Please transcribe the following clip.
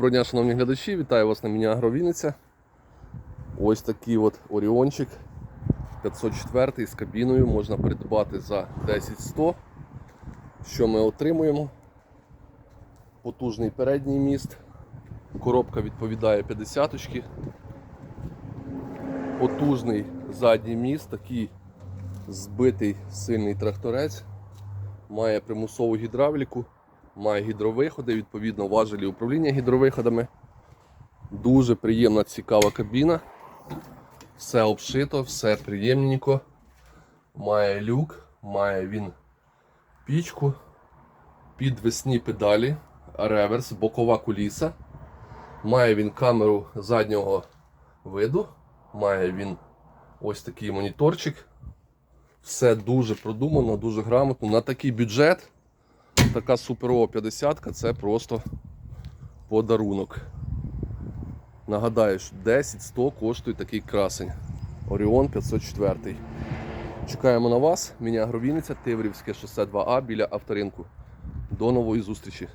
Доброго дня, шановні глядачі, вітаю вас на Міні-Агро. Ось такий от Оріончик 504 з кабіною можна придбати за 10-100. Що ми отримуємо? Потужний передній міст. Коробка відповідає 50 -очки. Потужний задній міст, такий збитий сильний тракторець. Має примусову гідравліку, має гідровиходи, відповідно важелі управління гідровиходами. Дуже приємна, цікава кабіна. Все обшито, все приємненько. Має люк, має він пічку, підвісні педалі, реверс, бокова куліса. Має він камеру заднього виду, має він ось такий моніторчик. Все дуже продумано, дуже грамотно. На такий бюджет така суперова 50 це просто подарунок. Нагадаю, що 10-100 коштує такий красень. Оріон 504. Чекаємо на вас. Міня Гровіниця, Тиврівське шосе 2А біля авторинку. До нової зустрічі!